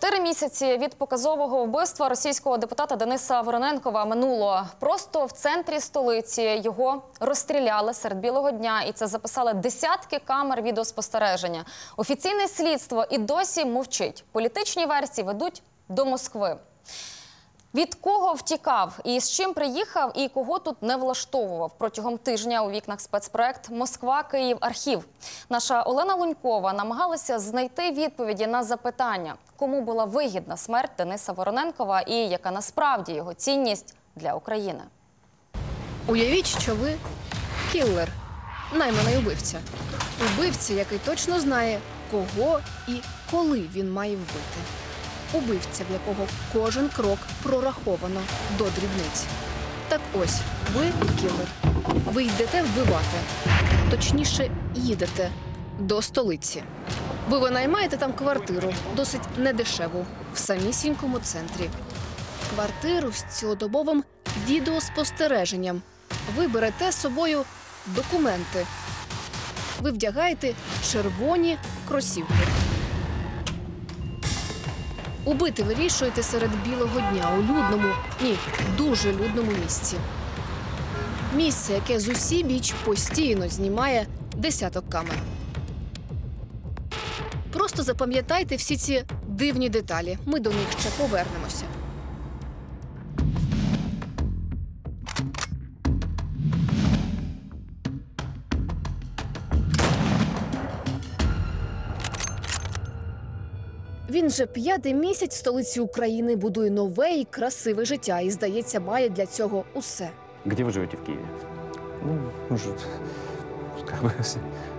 Чотири місяці від показового вбивства російського депутата Дениса Вороненкова минуло. Просто в центрі столиці його розстріляли серед білого дня, і це записали десятки камер відеоспостереження. Офіційне слідство і досі мовчить. Політичні версії ведуть до Москви. Від кого втікав і з чим приїхав, і кого тут не влаштовував протягом тижня у вікнах спецпроект Москва Київ Архів. Наша Олена Лунькова намагалася знайти відповіді на запитання, кому була вигідна смерть Дениса Вороненкова і яка насправді його цінність для України. Уявіть, що ви кіллер, найманий убивця. Убивця, який точно знає, кого і коли він має вбити. Убивця, в якого кожен крок прораховано до дрібниць. Так ось, ви кіллер. Ви йдете вбивати. Точніше, їдете до столиці. Ви винаймаєте там квартиру, досить недешеву, в самісінькому центрі. Квартиру з цілодобовим відеоспостереженням. Ви берете з собою документи. Ви вдягаєте червоні кросівки. Убити вирішуєте серед білого дня у людному, ні, дуже людному місці. Місце, яке з усі біч постійно знімає десяток камер. Просто запам'ятайте всі ці дивні деталі. Ми до них ще повернемося. Він вже п'ятий місяць в столиці України будує нове і красиве життя і, здається, має для цього усе. Где вы живете в Киеве? Ну, мы же как бы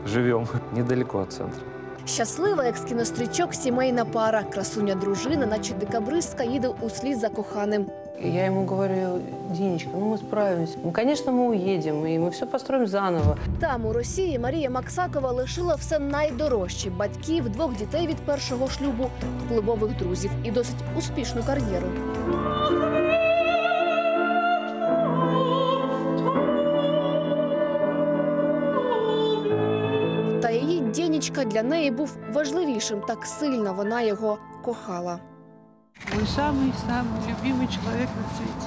живем недалеко от центра. Щаслива, як з кінострічок, сімейна пара, красуня дружина, наче декабристка, їде услід за коханим. И Я ему говорю, Динечка, ну мы справимся. Ну, конечно, мы уедем, и мы все построим заново. Там у Росії Марія Максакова лишила все найдорожче батьків, двох дітей від першого шлюбу, впливових друзів і досить успішну кар'єру. її Дєнічка для неї був важливішим, так сильно вона його кохала. Мой самый-самый любимый человек на свете.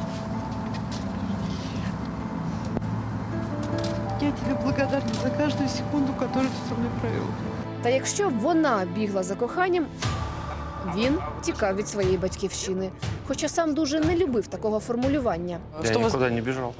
Я тебе благодарна за каждую секунду, которую ты со мной провел. Та якщо б вона бігла за коханням, він тікав від своєї батьківщини, хоча сам дуже не любив такого формулювання. Я никуда не бежал.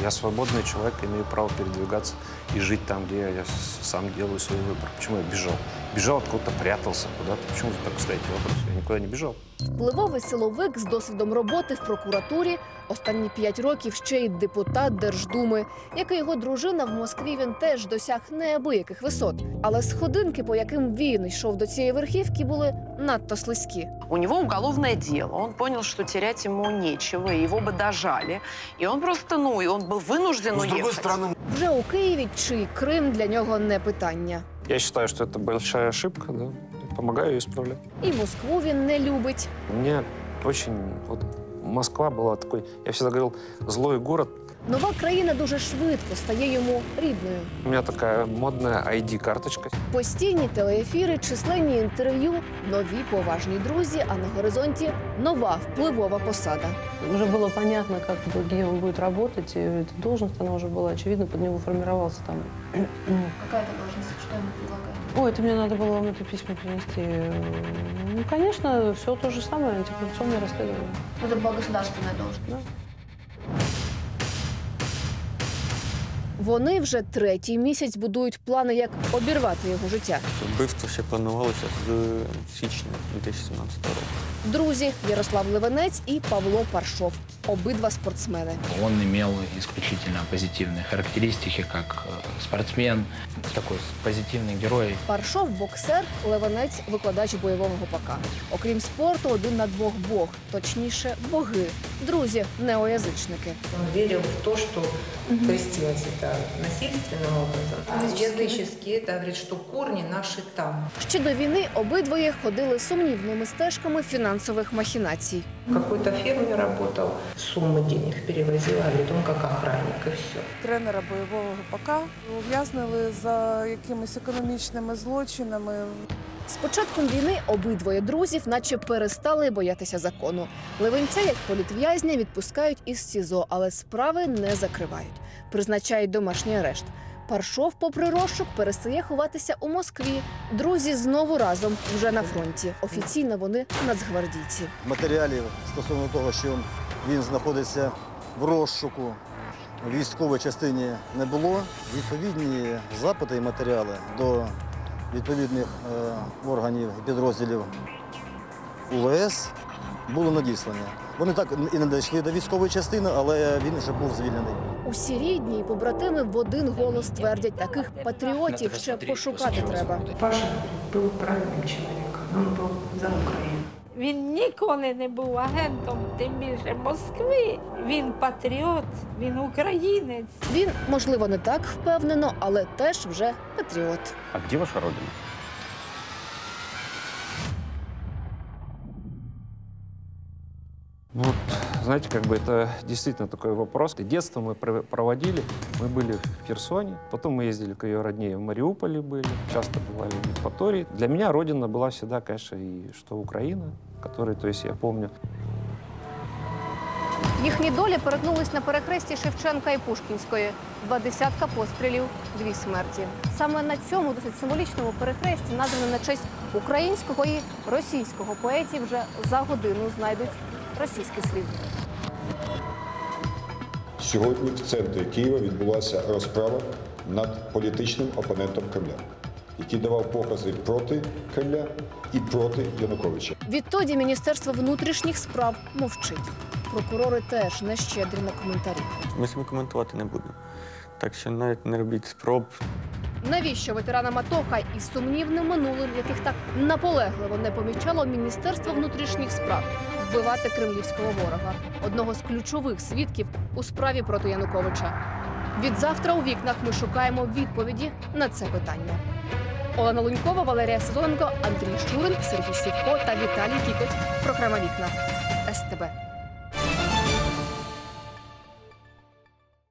Я свободный человек, имею право передвигаться и жить там, где я сам делаю свой выбор. Почему я бежал? Бежал откуда-то, прятался куда-то. Почему вы так ставите вопрос? Я никуда не бежал. Впливовий силовик з досвідом роботи в прокуратурі, останні п'ять років ще й депутат Держдуми. Як і його дружина в Москві він теж досяг неабияких висот. Але сходинки, по яким він йшов до цієї верхівки, були надто слизькі. У него уголовное дело. Он понял, что терять ему нечего, и его бы дожали. И он просто, ну, и он был вынужден Но, с другой уехать. стороны, Вже у Києві чи Крим для нього не питання. Я считаю, что это большая ошибка, да. Помогаю ее исправлять. І Москву він не любить. Мне очень... Вот Москва была такой, я всегда говорил, злой город. Нова країна дуже швидко стає йому рідною. У меня такая модная ID-карточка. Постійні телеефіри, численні інтерв'ю, нові поважні друзі, а на горизонті нова впливова посада. Уже было понятно, как, бы, где он будет работать, и эта должность, она уже была очевидно, под него формировался там. Яка це должность? Що йому предлагають? Ой, это мне надо было вам это письмо принести. Ну, конечно, все то же самое, антикоррупционное расследование. Це була государственна должность. Да. Вони вже третій місяць будують плани, як обірвати його життя. Вбивство ще планувалося з січня 2017 року. Друзі Ярослав Левенець і Павло Паршов Обидва спортсмени. Он имел исключительно позитивные характеристики, как э, спортсмен, такой позитивный герой. Паршов боксер, Левенець викладач бойового ГПК. Окрім спорту, один на двох бог, точніше, боги. Друзі, неоязичники. Он верил в то, что крестилось это насильственным образом. Язычески это говорит, что корни наши там. Ще до війни обидвоє ходили сумнівними стежками фінансових махінацій. В какой-то фирме работал, суммы денег перевозил, а говорит, он как охранник и все. Тренера бойового ГПК ув'язнили за якимись економічними злочинами. З початком війни обидвоє друзів, наче перестали боятися закону. Левенця, як політв'язня, відпускають із СІЗО, але справи не закривають. Призначають домашній арешт. Паршов, попри розшук, перестає ховатися у Москві. Друзі знову разом вже на фронті. Офіційно вони нацгвардійці. матеріалів стосовно того, що він знаходиться в розшуку в військовій частині не було. Відповідні запити і матеріали до відповідних е, органів і підрозділів УЛС були надіслані. Вони так і не дійшли до військової частини, але він вже був звільнений. Усі рідні і побратими в один голос твердять, таких патріотів ще пошукати треба. Паша был правильным человеком. Он был за Украину. Він ніколи не був агентом, тим більше Москви. Він патріот, він українець. Він, можливо, не так впевнено, але теж вже патріот. А де ваша родина? Вот, знаете, как бы это действительно такой вопрос. Детство мы пр- проводили, мы были в Херсоне, потом мы ездили к ее роднее в Мариуполе были, часто бывали в Евпатории. Для меня родина была всегда, конечно, и что Украина, которой, то есть я помню, Їхні долі перетнулись на перехресті Шевченка і Пушкінської. Два десятка пострілів, дві смерті. Саме на цьому досить символічному перехресті, названо на честь українського і російського поетів, вже за годину знайдуть російський слід. Сьогодні в центрі Києва відбулася розправа над політичним опонентом Кремля, який давав покази проти Кремля і проти Януковича. Відтоді Міністерство внутрішніх справ мовчить. Прокурори теж не щедрі на коментарі. Ми себе коментувати не будемо. Так що навіть не робіть спроб Навіщо ветеранам АТО, хай із сумнівним минулим, яких так наполегливо не помічало Міністерство внутрішніх справ, вбивати кремлівського ворога, одного з ключових свідків у справі проти Януковича? Від завтра у вікнах ми шукаємо відповіді на це питання. Олена Лунькова, Валерія Сидоренко, Андрій Щурин, Сергій Сівко та Віталій Кікоть. Програма Вікна СТБ.